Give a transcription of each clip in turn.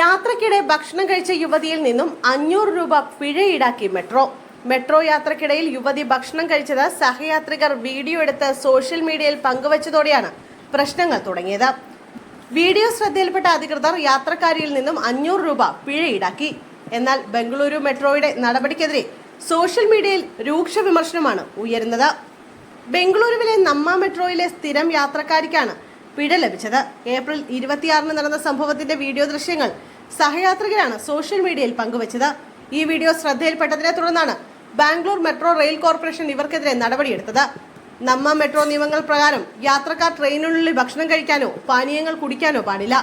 യാത്രക്കിടെ ഭക്ഷണം കഴിച്ച യുവതിയിൽ നിന്നും അഞ്ഞൂറ് രൂപ പിഴ ഈടാക്കി മെട്രോ. മെട്രോ യാത്രക്കിടയിൽ യുവതി ഭക്ഷണം കഴിച്ചത് സഹയാത്രികർ വീഡിയോ എടുത്ത് സോഷ്യൽ മീഡിയയിൽ പങ്കുവച്ചതോടെയാണ് പ്രശ്നങ്ങൾ തുടങ്ങിയത്. വീഡിയോ ശ്രദ്ധയിൽപ്പെട്ട അധികൃതർ യാത്രക്കാരിയിൽ നിന്നും അഞ്ഞൂറ് രൂപ പിഴ ഈടാക്കി എന്നാൽ ബംഗളൂരു മെട്രോയുടെ നടപടിക്കെതിരെ സോഷ്യൽ മീഡിയയിൽ രൂക്ഷ വിമർശനമാണ് ഉയരുന്നത്. ബംഗളൂരുവിലെ നമ്മ മെട്രോയിലെ സ്ഥിരം യാത്രക്കാരിക്കാണ് പിഴ ലഭിച്ചത്. ഏപ്രിൽ ഇരുപത്തിയാറിന് നടന്ന സംഭവത്തിന്റെ വീഡിയോ ദൃശ്യങ്ങൾ സഹയാത്രികരാണ് സോഷ്യൽ മീഡിയയിൽ പങ്കുവച്ചത്. ഈ വീഡിയോ ശ്രദ്ധയിൽപ്പെട്ടതിനെ തുടർന്നാണ് ബാംഗ്ലൂർ മെട്രോ റെയിൽ കോർപ്പറേഷൻ ഇവർക്കെതിരെ നടപടിയെടുത്തത്. നമ്മ മെട്രോ നിയമങ്ങൾ പ്രകാരം യാത്രക്കാർ ട്രെയിനിനുള്ളിൽ ഭക്ഷണം കഴിക്കാനോ പാനീയങ്ങൾ കുടിക്കാനോ പാടില്ല.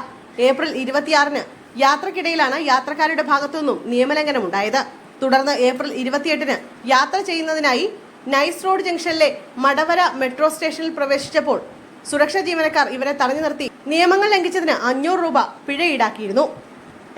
ഏപ്രിൽ ഇരുപത്തിയാറിന് യാത്രക്കിടയിലാണ് യാത്രക്കാരുടെ ഭാഗത്തുനിന്നും നിയമലംഘനം ഉണ്ടായത് തുടർന്ന് ഏപ്രിൽ ഇരുപത്തിയെട്ടിന് യാത്ര ചെയ്യുന്നതിനായി നൈസ് റോഡ് ജംഗ്ഷനിലെ മടവര മെട്രോ സ്റ്റേഷനിൽ പ്രവേശിച്ചപ്പോൾ സുരക്ഷാ ജീവനക്കാർ ഇവരെ തടഞ്ഞു നിർത്തി. നിയമങ്ങൾ ലംഘിച്ചതിന് അഞ്ഞൂറ് രൂപ പിഴ ഈടാക്കിയിരുന്നു.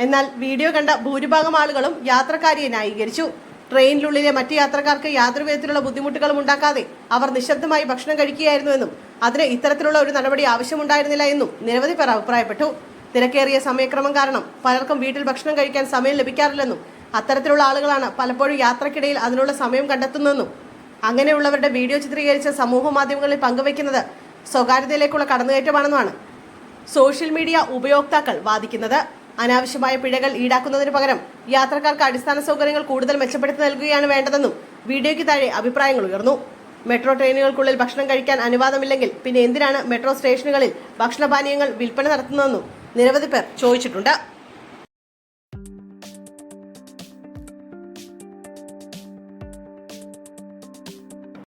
എന്നാൽ വീഡിയോ കണ്ട ഭൂരിഭാഗം ആളുകളും യാത്രക്കാരിയെ ന്യായീകരിച്ചു. ട്രെയിനിനുള്ളിലെ മറ്റ് യാത്രക്കാർക്ക് യാതൊരു വിധത്തിലുള്ള ബുദ്ധിമുട്ടുകളും ഉണ്ടാക്കാതെ അവർ നിശബ്ദമായി ഭക്ഷണം കഴിക്കുകയായിരുന്നുവെന്നും അതിന് ഇത്തരത്തിലുള്ള ഒരു നടപടി ആവശ്യമുണ്ടായിരുന്നില്ല എന്നും നിരവധി പേർ അഭിപ്രായപ്പെട്ടു. തിരക്കേറിയ സമയക്രമം കാരണം പലർക്കും വീട്ടിൽ ഭക്ഷണം കഴിക്കാൻ സമയം ലഭിക്കാറില്ലെന്നും അത്തരത്തിലുള്ള ആളുകളാണ് പലപ്പോഴും യാത്രക്കിടയിൽ അതിനുള്ള സമയം കണ്ടെത്തുന്നതെന്നും. അങ്ങനെയുള്ളവരുടെ വീഡിയോ ചിത്രീകരിച്ച് സമൂഹ മാധ്യമങ്ങളിൽ പങ്കുവയ്ക്കുന്നത് സ്വകാര്യതയിലേക്കുള്ള കടന്നുകയറ്റമാണെന്നാണ് സോഷ്യൽ മീഡിയ ഉപയോക്താക്കൾ വാദിക്കുന്നത്. അനാവശ്യമായ പിഴകൾ ഈടാക്കുന്നതിന് പകരം യാത്രക്കാർക്ക് അടിസ്ഥാന സൗകര്യങ്ങൾ കൂടുതൽ മെച്ചപ്പെടുത്തി നൽകുകയാണ് വേണ്ടതെന്നും വീഡിയോയ്ക്ക് താഴെ അഭിപ്രായങ്ങൾ ഉയർന്നു. മെട്രോ ട്രെയിനുകൾക്കുള്ളിൽ ഭക്ഷണം കഴിക്കാൻ അനുവാദമില്ലെങ്കിൽ പിന്നെ എന്തിനാണ് മെട്രോ സ്റ്റേഷനുകളിൽ ഭക്ഷണപാനീയങ്ങൾ വിൽപ്പന നടത്തുന്നതെന്നും നിരവധി പേർ ചോദിച്ചിട്ടുണ്ട്.